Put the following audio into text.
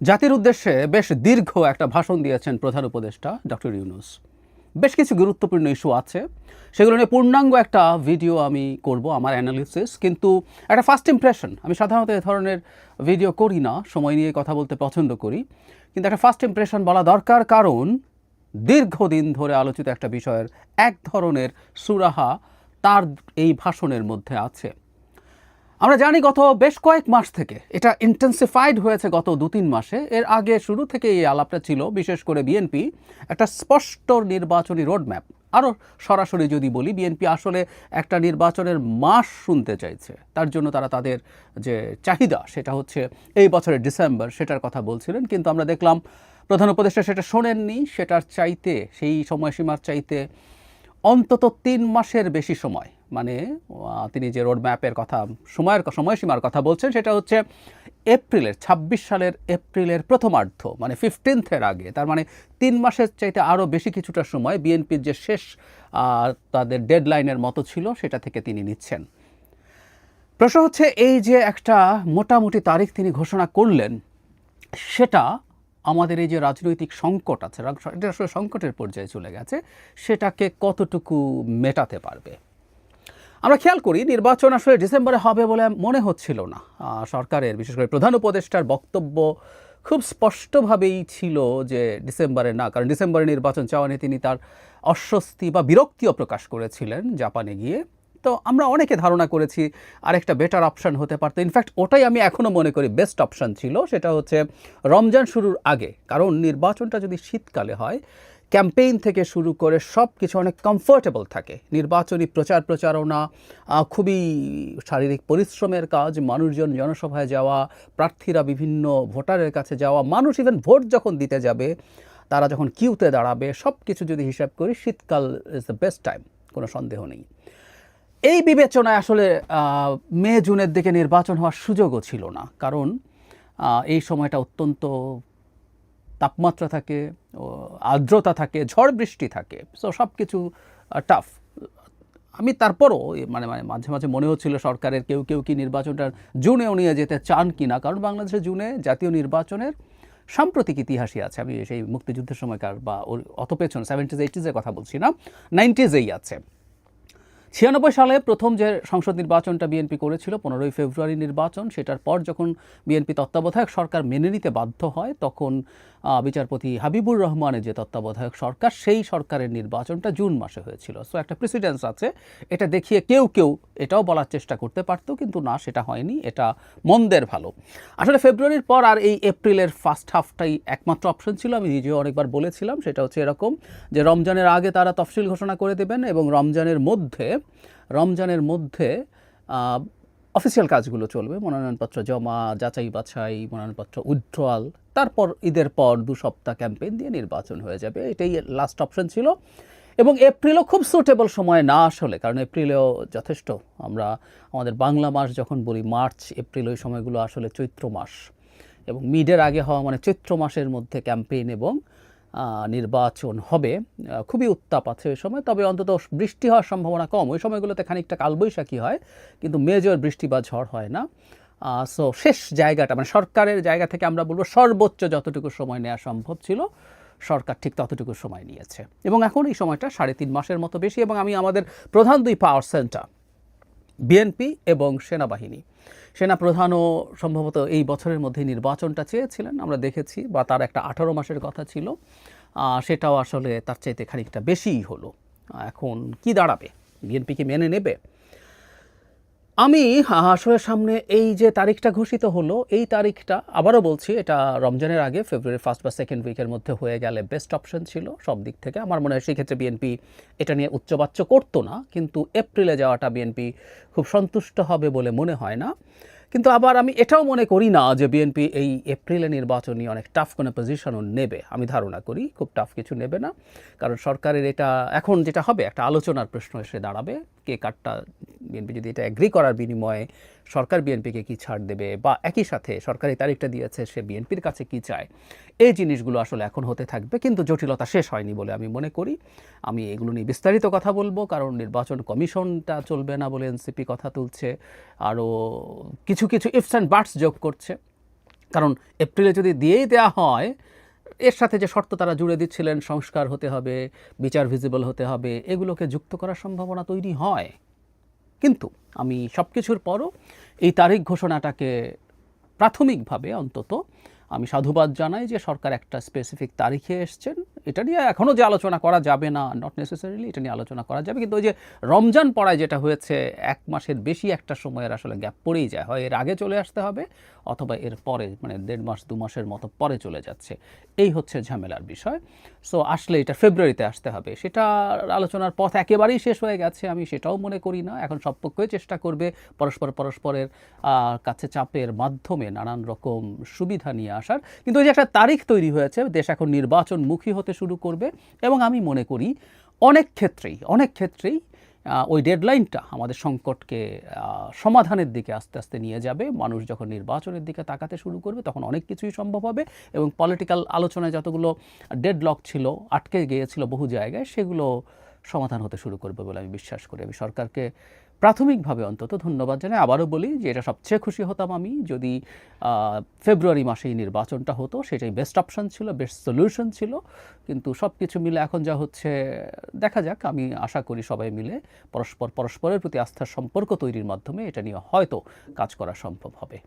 জাতির উদ্দেশ্যে বেশ দীর্ঘ একটা ভাষণ দিয়েছেন প্রধান উপদেষ্টা ডক্টর ইউনুস। বেশ কিছু গুরুত্বপূর্ণ ইস্যু আছে। সেগুলো নিয়ে পূর্ণাঙ্গ একটা ভিডিও আমি করব, আমার অ্যানালিসিস কিন্তু একটা ফার্স্ট ইমপ্রেশন আমি সাধারণত এ ধরনের ভিডিও করি না, সময় নিয়ে কথা বলতে পছন্দ করি, কিন্তু একটা ফার্স্ট ইমপ্রেশন বলা দরকার, কারণ দীর্ঘদিন ধরে আলোচিত একটা বিষয়ের এক ধরনের সুরাহা তার এই ভাষণের মধ্যে আছে। আমরা জানি গত বেশ কয়েক মাস থেকে এটা ইন্টেন্সিফাইড হয়েছে গত দু তিন মাসে। এর আগে শুরু থেকে এই আলাপটা ছিল, বিশেষ করে বিএনপি একটা স্পষ্ট নির্বাচনী রোডম্যাপ আরও সরাসরি যদি বলি বিএনপি আসলে একটা নির্বাচনের মাস শুনতে চাইছে। তার জন্য তারা তাদের যে চাহিদা, সেটা হচ্ছে এই বছরের ডিসেম্বর, সেটার কথা বলছিলেন। কিন্তু আমরা দেখলাম প্রধান উপদেষ্টা সেটা শোনেননি। সেটার চাইতে, সেই সময়সীমার চাইতে অন্তত তিন মাসের বেশি সময় মানে তিনি যে রোড ম্যাপের কথা, সময়ের সময়সীমার কথা বলছেন, সেটা হচ্ছে এপ্রিলের ২৬ সালের এপ্রিলের প্রথমার্ধ মানে ফিফটিন্থের আগে। তার মানে তিন মাসের চাইতে আরও বেশি কিছুটা সময় বিএনপির যে শেষ তাদের ডেডলাইনের মতো ছিল, সেটা থেকে তিনি নিচ্ছেন। প্রশ্ন হচ্ছে, এই যে একটা মোটামুটি তারিখ তিনি ঘোষণা করলেন, সেটা আমাদের এই যে রাজনৈতিক সংকট আছে এটা আসলে সংকটের পর্যায়ে চলে গেছে, সেটাকে কতটুকু মেটাতে পারবে? আমরা খেয়াল করি নির্বাচন আসলে ডিসেম্বরে হবে বলে মনে হচ্ছিল না। সরকারের, বিশেষ করে প্রধান উপদেষ্টার বক্তব্য খুব স্পষ্টভাবেই ছিল যে ডিসেম্বরে না, কারণ ডিসেম্বরে নির্বাচন চাওয়া নিয়ে তিনি তার অস্বস্তি বা বিরক্তিও প্রকাশ করেছিলেন জাপানে গিয়ে। তো আমরা অনেকে ধারণা করেছি আরেকটা বেটার অপশন হতে পারতো। ইনফ্যাক্ট ওটাই আমি এখনও মনে করি বেস্ট অপশন ছিল, সেটা হচ্ছে রমজান শুরুর আগে। কারণ নির্বাচনটা যদি শীতকালে হয় ক্যাম্পেইন থেকে শুরু করে সব কিছু অনেক কমফোর্টেবল থাকে। নির্বাচনী প্রচার প্রচারণা খুবই শারীরিক পরিশ্রমের কাজ, মানুষজন জনসভায় যাওয়া, প্রার্থীরা বিভিন্ন ভোটারের কাছে যাওয়া, মানুষ ইভেন ভোট যখন দিতে যাবে, তারা যখন কিউতে দাঁড়াবে সব কিছু যদি হিসাব করি শীতকাল ইজ দ্য বেস্ট টাইম কোনো সন্দেহ নেই। এই বিবেচনায় আসলে মে, জুনের দিকে নির্বাচন হওয়ার সুযোগও ছিল না। কারণ এই সময়টা অত্যন্ত তাপমাত্রা থাকে আর্দ্রতা থাকে, ঝড় বৃষ্টি থাকে। সো সব কিছু টাফ আমি তারপরও মানে মানে মাঝে মাঝে মনে হচ্ছিল সরকারের কেউ কেউ কি নির্বাচনটা জুনেও নিয়ে যেতে চান কি না কারণ বাংলাদেশে জুনে জাতীয় নির্বাচনের সাম্প্রতিক ইতিহাসই আছে। আমি সেই মুক্তিযুদ্ধের সময়কার বা অত পেছন সেভেন্টিজ এইটিজের কথা বলছি না। নাইনটিজেই আছে। ছিয়ানব্বই সালে প্রথম যে সংসদ নির্বাচনটা বিএনপি করেছিল, পনেরোই ফেব্রুয়ারি নির্বাচন, সেটার পর যখন বিএনপি তত্ত্বাবধায়ক সরকার মেনে নিতে বাধ্য হয়, তখন বিচারপতি হাবিবুর রহমানের যে তত্ত্বাবধায়ক সরকার, সেই সরকারের নির্বাচনটা জুন মাসে হয়েছিল। সো একটা প্রেসিডেন্স আছে। এটা দেখিয়ে কেউ কেউ এটাও বলার চেষ্টা করতে পারতো, কিন্তু না, সেটা হয়নি। এটা মন্দের ভালো। আসলে ফেব্রুয়ারির পর আর এই এপ্রিলের ফার্স্ট হাফটাই একমাত্র অপশন ছিল। আমি নিজেও অনেকবার বলেছিলাম, সেটা হচ্ছে এরকম যে, রমজানের আগে তারা তফসিল ঘোষণা করে দেবেন এবং রমজানের মধ্যে রমজানের মধ্যে অফিসিয়াল কাজগুলো চলবে। মনোনয়নপত্র জমা যাচাই বাছাই মনোনয়নপত্র উইথড্রয়াল তারপর ঈদের পর দু সপ্তাহ ক্যাম্পেইন দিয়ে নির্বাচন হয়ে যাবে, এটাই লাস্ট অপশন ছিল। এবং এপ্রিলও খুব সুটেবল সময় না আসলে, কারণ এপ্রিলেও যথেষ্ট। আমরা, আমাদের বাংলা মাস যখন বলি, মার্চ, এপ্রিল ওই সময়গুলো আসলে চৈত্র মাস। এবং মিডের আগে হওয়া মানে চৈত্র মাসের মধ্যে ক্যাম্পেইন এবং নির্বাচন হবে। খুবই উত্তাপ আছে ওই সময়, তবে অন্তত বৃষ্টি হওয়ার সম্ভাবনা কম। ওই সময়গুলোতে খানিকটা কালবৈশাখী হয়, কিন্তু মেজর বৃষ্টি বা ঝড় হয় না। সো শেষ জায়গাটা মানে সরকারের জায়গা থেকে আমরা বলব সর্বোচ্চ যতটুকু সময় নেওয়া সম্ভব ছিল, সরকার ঠিক ততটুকু সময় নিয়েছে। এবং এখন এই সময়টা সাড়ে তিন মাসের মতো বেশি এবং আমি আমাদের প্রধান দুই পাওয়ার সেন্টার বিএনপি এবং সেনাবাহিনী। সেনা প্রধানও সম্ভবত এই বছরের মধ্যে নির্বাচনটা চেয়েছিলেন, আমরা দেখেছি, বা তার একটা আঠারো মাসের কথা ছিল। সেটাও আসলে তার চাইতে খানিকটা বেশিই হলো। এখন কি দাঁড়াবে? বিএনপি কি মেনে নেবে? আমি আসলে সামনে এই যে তারিখটা ঘোষিত হলো, এই তারিখটা আবারও বলছি, এটা রমজানের আগে ফেব্রুয়ারি ফার্স্ট বা সেকেন্ড উইকের মধ্যে হয়ে গেলে বেস্ট অপশন ছিল সব দিক থেকে। আমার মনে হয় সেক্ষেত্রে বিএনপি এটা নিয়ে উচ্চবাচ্য করতো না, কিন্তু এপ্রিলে যাওয়াটা বিএনপি খুব সন্তুষ্ট হবে বলে মনে হয় না। কিন্তু আবার আমি এটাও মনে করি না যে বিএনপি এই এপ্রিলে নির্বাচন নিয়ে অনেক টাফ কোনো পজিশনও নেবে। আমি ধারণা করি খুব টাফ কিছু নেবে না, কারণ সরকারের এটা, এখন যেটা হবে, একটা আলোচনার প্রশ্ন এসে দাঁড়াবে। কে কারটা বিএনপি যদি এটা এগ্রি করার বিনিময়ে সরকার বিএনপিকে কি ছাড় দেবে বা একই সাথে সরকারি তারিখটা দিয়েছে, সে বিএনপির কাছে কি চায়? এই জিনিসগুলো আসলে এখন হতে থাকবে, কিন্তু জটিলতা শেষ হয়নি বলে আমি মনে করি। আমি এগুলো নিয়ে বিস্তারিত কথা বলব, কারণ নির্বাচন কমিশনটা চলবে না বলে এনসিপি কথা তুলছে। আরও কিছু কিছু ইফস অ্যান্ড বার্টস যোগ করছে। কারণ এপ্রিলে যদি দিয়েই দেওয়া হয় এর সাথে যে শর্ত তারা জুড়ে দিচ্ছিলেন, সংস্কার হতে হবে, বিচার ভিজিবল হতে হবে, এগুলোকে যুক্ত করার সম্ভাবনা তৈরি হয়। কিন্তু আমি সব কিছুর পরও এই তারিখ ঘোষণাটাকে প্রাথমিকভাবে অন্তত আমি সাধুবাদ জানাই যে সরকার একটা স্পেসিফিক তারিখে এসছেন। এটা নিয়ে এখনও যে আলোচনা করা যাবে না নট নেসেসারিলি এটা নিয়ে আলোচনা করা যাবে। কিন্তু ওই যে রমজান পড়ায় যেটা হয়েছে, এক মাসের বেশি একটা সময়ের আসলে গ্যাপ পড়েই যায়। হয় এর আগে চলে আসতে হবে, অথবা এর পরে মানে দেড় মাস, দু মাসের মতো পরে চলে যাচ্ছে। এই হচ্ছে ঝামেলার বিষয়। সো আসলে এটা ফেব্রুয়ারিতে আসতে হবে। সেটা আলোচনার পথ একেবারেই শেষ হয়ে গেছে, আমি সেটাও মনে করি না। এখন সব পক্ষই চেষ্টা করবে, পরস্পর পরস্পরের কাছে চাপের মাধ্যমে নানান রকম সুবিধা নিয়ে আসার। কিন্তু ওই যে একটা তারিখ তৈরি হয়েছে, দেশ এখন নির্বাচনমুখী হতে শুরু করবে এবং আমি মনে করি অনেক ক্ষেত্রেই অনেক ক্ষেত্রেই ওই ডেডলাইনটা আমাদের সংকটকে সমাধানের দিকে আস্তে আস্তে নিয়ে যাবে। মানুষ যখন নির্বাচনের দিকে তাকাতে শুরু করবে, তখন অনেক কিছুই সম্ভব হবে এবং পলিটিক্যাল আলোচনায় যতগুলো ডেডলক ছিল, আটকে গিয়েছিল বহু জায়গায়, সেগুলো সমাধান হতে শুরু করবে বলে আমি বিশ্বাস করি। আমি সরকারকে প্রাথমিকভাবে অন্তত ধন্যবাদ জানাই। আবারও বলি যে এটা সবচেয়ে খুশি হতাম আমি, যদি ফেব্রুয়ারি মাসেই নির্বাচনটা হতো, সেটাই বেস্ট অপশান ছিল বেস্ট সলিউশন ছিল। কিন্তু সব কিছু মিলে এখন যা হচ্ছে, দেখা যাক। আমি আশা করি সবাই মিলে পরস্পর, পরস্পরের প্রতি আস্থার সম্পর্ক তৈরির মাধ্যমে এটা নিয়ে হয়তো কাজ করা সম্ভব হবে।